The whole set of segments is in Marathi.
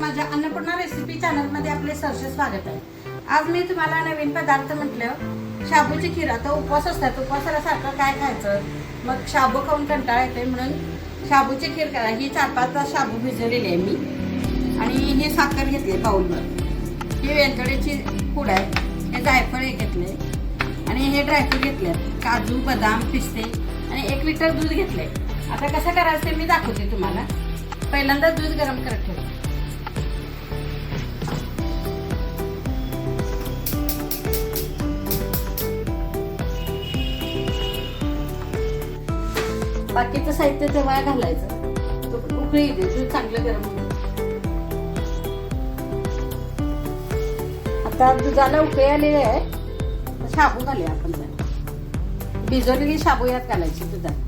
माझ्या अन्नपूर्णा रेसिपी चॅनलमध्ये आपले सहर्ष स्वागत आहे. आज मी तुम्हाला नवीन पदार्थ म्हटलं शाबूची खीर. आता उपवास असतात उपवासाला सारखं काय खायचं? मग शाबू खाऊन कंटाळा येते म्हणून शाबूची खीर करा. ही चार पाच तास शाबू भिजवलेली आहे मी. आणि हे साखर घेतली बाऊलवर ही वेलकड्याची पूड आहे. हे जायफळ हे घेतले. आणि हे ड्रायफ्रूट घेतले. काजू बदाम पिस्ते आणि एक लिटर दूध घेतले. आता कसं करायचं ते मी दाखवते तुम्हाला. पहिल्यांदा दूध गरम करत ठेवते बाकीचं साहित्य तेव्हा घालायचं. उकळी दे दूध चांगलं गरम होईल आता दुधाला उकळी आलेली आहे. शाबू घालूया आपण भिजवलेली शाबू यात घालायची दुधात.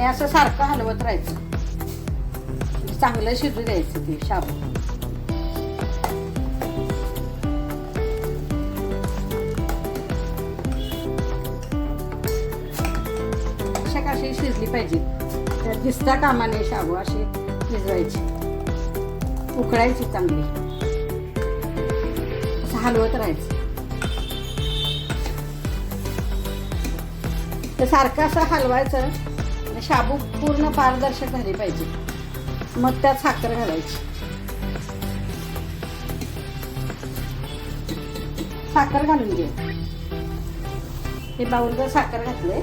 आणि असं सारखं हलवत राहायचं. म्हणजे चांगलं शिजू द्यायचं ते शाबू. अशा कशी शिजली पाहिजे. तर दिसता कामाने शाबू अशी शिजवायची. उकळायची चांगली. असं हलवत राहायचं. तर सारखं असं हलवायचं. शाबू पूर्ण पारदर्शक झाली पाहिजे. मग त्यात साखर घालायची. साखर घालून घे. हे बाउलवर साखर घातले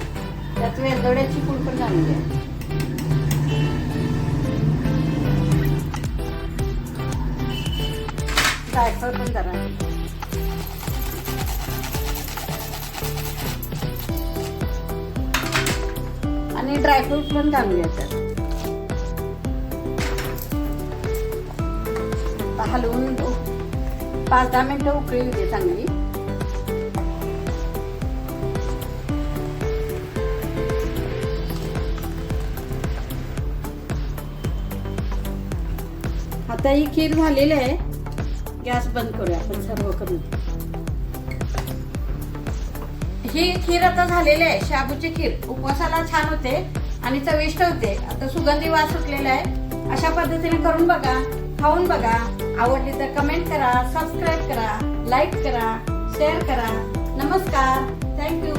त्यात वेलदोड्याची पूड पण घालून घ्या जायफळ पण जरा. आणि ड्रायफ्रूट पण घालून घ्यायचं हलवून पाच दहा मिनिटं उकळी होते चांगली. आता ही खीर झालेली आहे. गॅस बंद करूया आपण सर्व करून. ही खीर आता झालेली आहे. शाबूची खीर. उपवासाला छान होते आणि चविष्ट होते. आता सुगंधी वास सुटलेला आहे. अशा पद्धतीने करून बघा खाऊन बघा. आवडली तर कमेंट करा सबस्क्राईब करा लाईक करा शेअर करा. नमस्कार. थँक्यू